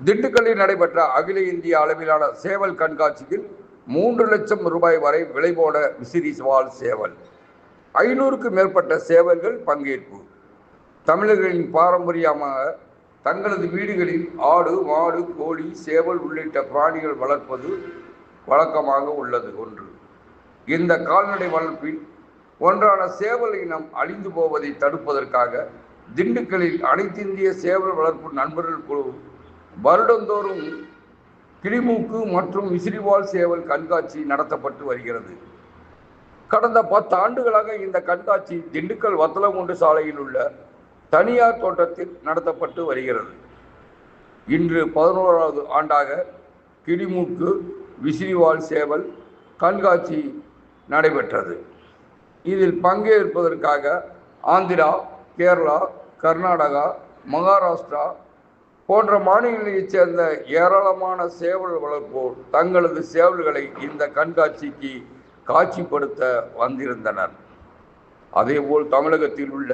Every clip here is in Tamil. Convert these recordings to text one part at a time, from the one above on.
திண்டுக்கல்லில் நடைபெற்ற அகில இந்திய அளவிலான சேவல் கண்காட்சியில் மூன்று லட்சம் ரூபாய் வரை விலை போன விசிறி சேவல். ஐநூறுக்கு மேற்பட்ட சேவல்கள் பங்கேற்பு. தமிழர்களின் பாரம்பரியமாக தங்களது வீடுகளில் ஆடு மாடு கோழி சேவல் உள்ளிட்ட பிராணிகள் வளர்ப்பது வழக்கமாக உள்ளது ஒன்று. இந்த கால்நடை வளர்ப்பில் ஒன்றான சேவல் இனம் அழிந்து போவதை தடுப்பதற்காக திண்டுக்கல்லில் அனைத்திந்திய சேவல் வளர்ப்பு நண்பர்கள் குழு வருடந்தோறும் கிளிமூக்கு மற்றும் விசிறிவால் சேவல் கண்காட்சி நடத்தப்பட்டு வருகிறது. கடந்த பத்து ஆண்டுகளாக இந்த கண்காட்சி திண்டுக்கல் வத்தலகுண்டு சாலையில் உள்ள தனியார் தோட்டத்தில் நடத்தப்பட்டு வருகிறது. இன்று பதினோராவது ஆண்டாக கிளிமூக்கு விசிறிவால் சேவல் கண்காட்சி நடைபெற்றது. இதில் பங்கேற்பதற்காக ஆந்திரா கேரளா கர்நாடகா மகாராஷ்டிரா போன்ற மாநிலங்களைச் சேர்ந்த ஏராளமான சேவல் வளர்ப்போர் தங்களது சேவல்களை இந்த கண்காட்சிக்கு காட்சிப்படுத்த வந்திருந்தனர். அதேபோல் தமிழகத்தில் உள்ள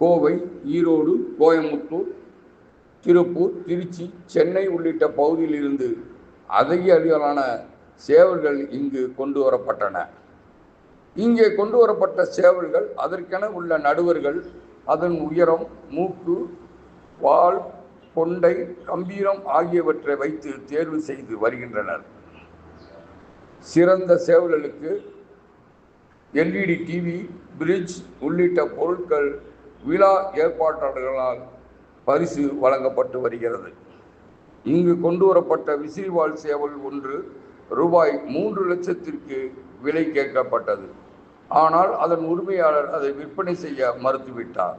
கோவை ஈரோடு கோயம்புத்தூர் திருப்பூர் திருச்சி சென்னை உள்ளிட்ட பகுதியில் இருந்து அதிக அளவிலான சேவல்கள் இங்கு கொண்டு வரப்பட்டன. இங்கே கொண்டு வரப்பட்ட சேவல்கள் அதற்கென உள்ள நடுவர்கள் அதன் உயரம் மூக்கு வால் கொண்டை கம்பீரம் ஆகியவற்றை வைத்து தேர்வு செய்து வருகின்றனர். சிறந்த சேவல்களுக்கு எல்இடி டிவி பிரிட்ஜ் உள்ளிட்ட பொருட்கள் விழா ஏற்பாட்டாளர்களால் பரிசு வழங்கப்பட்டு வருகிறது. இங்கு கொண்டு வரப்பட்ட விசிறிவால் சேவல் ஒன்று ரூபாய் மூன்று லட்சத்திற்கு விலை கேட்கப்பட்டது. ஆனால் அதன் உரிமையாளர் அதை விற்பனை செய்ய மறுத்துவிட்டார்.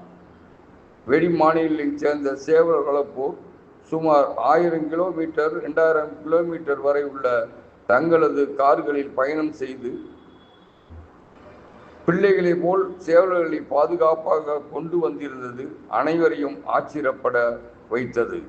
வெளி மாநிலங்களைச் சேர்ந்த சேவல் வளர்ப்பு சுமார் ஆயிரம் கிலோமீட்டர் ரெண்டாயிரம் கிலோமீட்டர் வரை உள்ள தங்களது கார்களில் பயணம் செய்து பிள்ளைகளை போல் சேவல்களை பாதுகாப்பாக கொண்டு வந்திருந்தது அனைவரையும் ஆச்சரியப்பட வைத்தது.